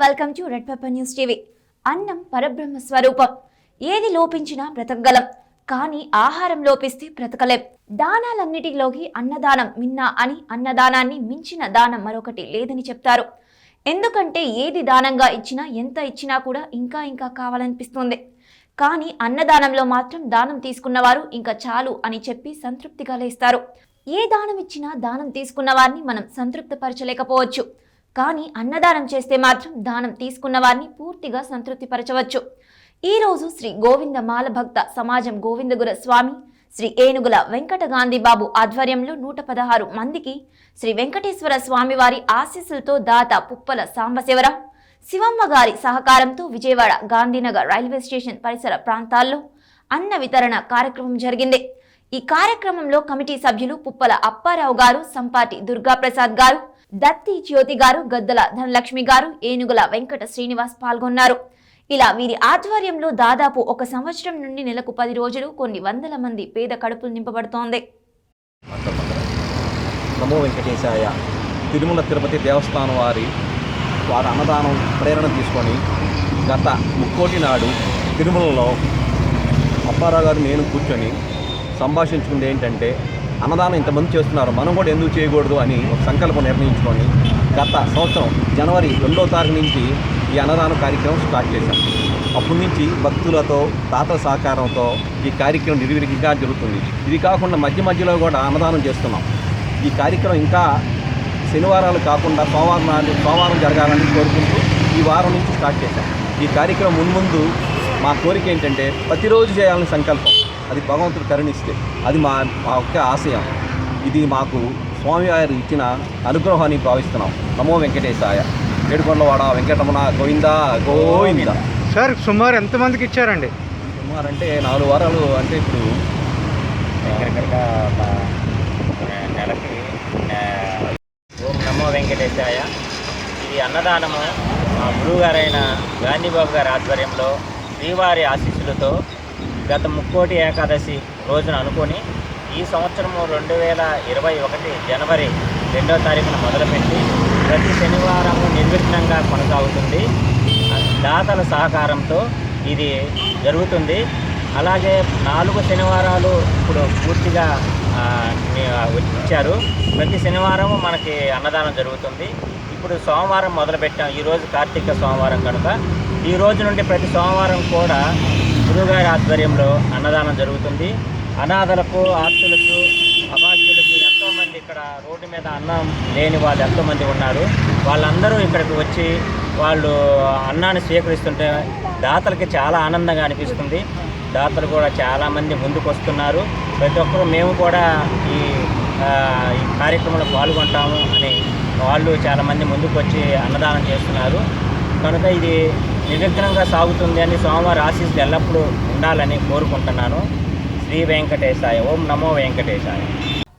Welcome to red pepper news TV అన్నం పరబ్రహ్మ స్వరూపం. ఏది లోపించినా బ్రతకగలం. కానీ ఆహారం లోపిస్తే బ్రతకలేం. దానాలన్నిటిలోకి అన్నదానం మిన్నా అని అన్నదానాన్ని మించిన దానం మరొకటి లేదని చెప్తారు. ఎందుకంటే ఏది దానంగా ఇచ్చినా ఎంత ఇచ్చినా కూడా ఇంకా ఇంకా కావాలనిపిస్తుంది. కానీ అన్నదానంలో మాత్రం దానం తీసుకున్నవారు ఇంకా చాలు అని చెప్పి సంతృప్తిగా లేస్తారు. ఏ దానం ఇచ్చినా దానం తీసుకున్న వారిని మనం సంతృప్తిపరచలేకపోవచ్చు. కానీ అన్నదానం చేస్తే మాత్రం దానం తీసుకున్న వారిని పూర్తిగా సంతృప్తిపరచవచ్చు. ఈరోజు శ్రీ గోవింద మాలభక్త సమాజం గోవిందగుర స్వామి శ్రీ ఏనుగుల వెంకట గాంధీ బాబు ఆధ్వర్యంలో నూట పదహారు మందికి శ్రీ వెంకటేశ్వర స్వామివారి ఆశీస్సులతో దాత పుప్పల సాంబశివరావు శివమ్మ గారి సహకారంతో విజయవాడ గాంధీనగర్ రైల్వే స్టేషన్ పరిసర ప్రాంతాల్లో అన్న వితరణ కార్యక్రమం జరిగింది. ఈ కార్యక్రమంలో కమిటీ సభ్యులు పుప్పల అప్పారావు గారు సంపాటి దుర్గాప్రసాద్ గారు దత్తి జ్యోతి గారు గద్దల ధనలక్ష్మి గారు ఏనుగుల వెంకట శ్రీనివాస్ పాల్గొన్నారు. ఇలా వీరి ఆధ్వర్యంలో దాదాపు ఒక సంవత్సరం నుండి నెలకు పది రోజులు కొన్ని వందల మంది పేద కడుపులు నింపబడుతోంది. నమో వెంకటేశాయ. తిరుమల తిరుపతి దేవస్థానం వారి వారి అన్నదానం ప్రేరణ తీసుకొని గత ముక్కోటి నాడు తిరుమలలో అప్పారావు గారు నేను కూర్చొని సంభాషించుకుంది ఏంటంటే అన్నదానం ఇంతమంది చేస్తున్నారు. మనం కూడా ఎందుకు చేయకూడదు అని ఒక సంకల్పం నిర్ణయించుకొని గత సంవత్సరం జనవరి రెండో తారీఖు నుంచి ఈ అన్నదానం కార్యక్రమం స్టార్ట్ చేశాం. అప్పటి నుంచి భక్తులతో తాతల సహకారంతో ఈ కార్యక్రమం నిర్విరిగిగా జరుగుతుంది. ఇది కాకుండా మధ్య మధ్యలో కూడా అన్నదానం చేస్తున్నాం. ఈ కార్యక్రమం ఇంకా శనివారాలు కాకుండా సోమవారం నాడు సోమవారం జరగాలని కోరుకుంటూ ఈ వారం నుంచి స్టార్ట్ చేశాం. ఈ కార్యక్రమం మున్ముందు మా కోరిక ఏంటంటే ప్రతిరోజు చేయాలని సంకల్పం. అది భగవంతుడు కరుణిస్తే. అది మా మా యొక్క ఆశయం. ఇది మాకు స్వామివారు ఇచ్చిన అనుగ్రహాన్ని భావిస్తున్నాం. నమో వెంకటేశాయ. ఏడుకొండవాడ వెంకటరమణ గోవింద గోవింద. సార్ సుమారు ఎంతమందికి ఇచ్చారండి? సుమారు అంటే నాలుగు వారాలు అంటే ఇప్పుడు నెలకి ఓం నమో వెంకటేశాయ. ఇది అన్నదానము. మా గురువుగారైన గాంధీబాబు గారి ఆధ్వర్యంలో శ్రీవారి ఆశీస్సులతో గత ముక్కోటి ఏకాదశి రోజున అనుకొని ఈ సంవత్సరము రెండు వేల ఇరవై ఒకటి జనవరి రెండో తారీఖున మొదలుపెట్టి ప్రతి శనివారము నిర్విఘ్నంగా కొనసాగుతుంది. దాతల సహకారంతో ఇది జరుగుతుంది. అలాగే నాలుగు శనివారాలు ఇప్పుడు పూర్తిగా ఇచ్చారు. ప్రతి శనివారం మనకి అన్నదానం జరుగుతుంది. ఇప్పుడు సోమవారం మొదలుపెట్టాం. ఈరోజు కార్తీక సోమవారం కనుక. ఈ రోజు నుండి ప్రతి సోమవారం కూడా గురువుగారి ఆధ్వర్యంలో అన్నదానం జరుగుతుంది. అనాథలకు ఆస్తులకు అభాగ్యులకి ఎంతోమంది ఇక్కడ రోడ్డు మీద అన్నం లేని వాళ్ళు ఎంతోమంది ఉన్నారు. వాళ్ళందరూ ఇక్కడికి వచ్చి వాళ్ళు అన్నాన్ని స్వీకరిస్తుంటే దాతలకి చాలా ఆనందంగా అనిపిస్తుంది. దాతలు కూడా చాలామంది ముందుకు వస్తున్నారు. ప్రతి ఒక్కరూ మేము కూడా ఈ ఈ కార్యక్రమంలో పాల్గొంటాము అని వాళ్ళు చాలామంది ముందుకు వచ్చి అన్నదానం చేస్తున్నారు. కనుక ఇది నిర్విఘ్నంగా సాగుతుంది అని స్వామివారి ఆశీస్సులు ఎల్లప్పుడూ ఉండాలని కోరుకుంటున్నాను. శ్రీ వెంకటేశాయ. ఓం నమో వెంకటేశాయ.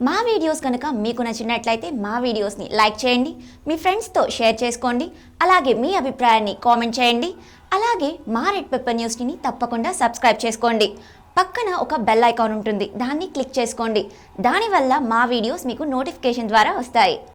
మా వీడియోస్ కనుక మీకు నచ్చినట్లయితే మా వీడియోస్ని లైక్ చేయండి మీ ఫ్రెండ్స్తో షేర్ చేసుకోండి అలాగే మీ అభిప్రాయాన్ని కామెంట్ చేయండి అలాగే మా రెడ్ పెప్పర్ న్యూస్ని తప్పకుండా సబ్స్క్రైబ్ చేసుకోండి. పక్కన ఒక బెల్ ఐకాన్ ఉంటుంది దాన్ని క్లిక్ చేసుకోండి. దానివల్ల మా వీడియోస్ మీకు నోటిఫికేషన్ ద్వారా వస్తాయి.